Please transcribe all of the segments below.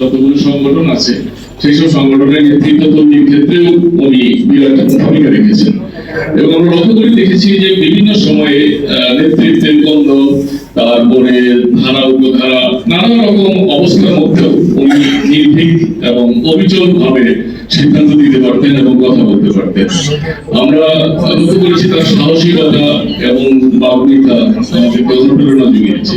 যতগুলো সংগঠন আছে সেই সব সংগঠনের নেতৃত্ব তৈরির ক্ষেত্রেও উনি বিরাট ভূমিকা রেখেছেন। এবং আমরা লক্ষ্য করে দেখেছি যে বিভিন্ন সময়ে নেতৃত্বের দ্বন্দ্ব, তারপরে ধারা, উপধারা, নানা রকম অবস্থার মধ্যেও উনি নির্ভীক এবং অবিচল ভাবে সিদ্ধান্ত দিতে পারতেন এবং কথা বলতে পারতেন। আমরা লক্ষ্য করেছি তার সাহসিকতা এবং বাগ্মিতা আমাদেরকে অনুপ্রেরণা জুগিয়েছে।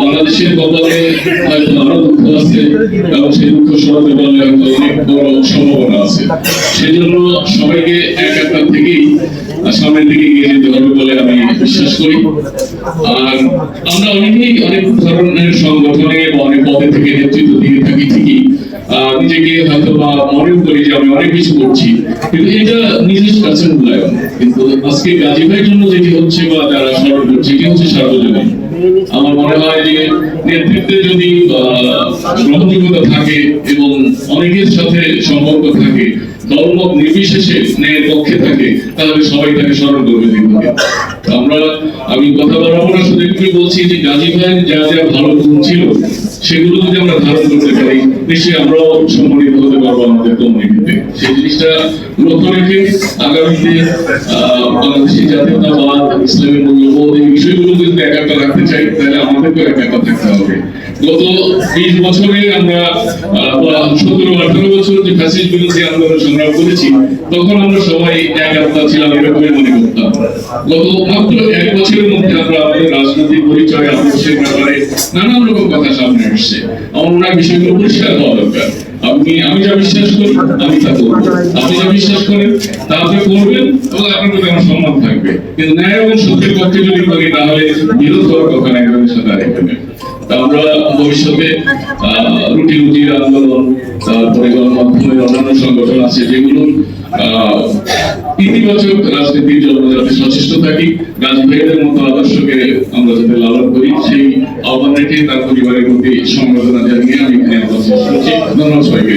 বাংলাদেশের কপালে হয়তো আরও দুঃখ আছে এবং সেই দুঃখ সরাতে পারলে হয়তো অনেক বড় সম্ভাবনা আছে। সেজন্য সবাইকে এক একটা থেকেই সামনের দিকে এগিয়ে যেতে হবে বলে আমি বিশ্বাস করি। আর আমরা অনেকেই অনেক ধরনের সংগঠনে বা অনেক পদে থেকে নেতৃত্ব দিয়ে থাকি ঠিকই। নিজেকে হয়তো বা মনে করি যে আমি অনেক কিছু করছি। কিন্তু এটা নিজের কাছে মূল্যায়ন কিন্তু আজকে গাজী জন্য যেটি হচ্ছে বা যারা স্মরণ করছে, এটি হচ্ছে সার্বজনীন। আমার মনে হয় যে নেতৃত্বে যদি গ্রহণযোগ্যতা থাকে এবং অনেকের সাথে সম্পর্ক থাকে, দলমত নির্বিশেষে ন্যায়ের পক্ষে থাকে, তাহলে সবাই তাকে স্মরণ করবে দীর্ঘদিন আমরা, আমি কথা বলার না, শুধু একটু বলছি যে গাজী ভাইয়ের যা যা ভালো গুণ ছিল সেগুলো যদি আমরা ধারণ করতে পারি নিশ্চয়ই আমরাও সম্মানিত হতে পারব আমাদের কমিউনিটিতে। সেই জিনিসটা লক্ষ্য রেখে আগামীতে আহ, বাংলাদেশি জাতীয়তাবাদ ইসলামের মূল্যবোধ এই বিষয়গুলো যদি একাত্তা রাখতে চাই তাহলে আমাদেরকেও একাত্তা থাকতে হবে। গত বিশ বছরে আমরা সতেরো আঠারো বছর যে ফ্যাসিস্ট বিরোধী আন্দোলন সংগ্রাম করেছি তখন আমরা সবাই একাত্তা ছিলাম এরকমই মনে করতাম। গত মাত্র এক বছরের মধ্যে আমরা আমাদের রাজনৈতিক পরিচয় আদর্শের ব্যাপারে নানান রকম কথা সামনে আসছে। আমার হয় বিষয়গুলো পরিষ্কার হওয়া দরকার। আপনি, আমি যা বিশ্বাস করি, আমি তা করব। আপনি যা বিশ্বাস করেন, তা আপনি করবেন এবং আপনার প্রতি আমার সম্মান থাকবে। কিন্তু ন্যায় এবং সত্যের পক্ষে যদি করি, তাহলে বিরোধ করার কথা না একজনের সাথে আরেকজনের তা আমরা ভবিষ্যতে রুটি রুটির আন্দোলন, তারপরে গণমাধ্যমের অন্যান্য সংগঠন আছে যেগুলো ইতিবাচক রাজনীতির জন্য যাতে সচেষ্ট থাকি ভাইদের মতো আদর্শকে আমরা যাতে আহ্বান রেখে তার পরিবারের প্রতি সম্বর্ধনা জানিয়ে আমি এখানে শেষ করছি। ধন্যবাদ সবাইকে।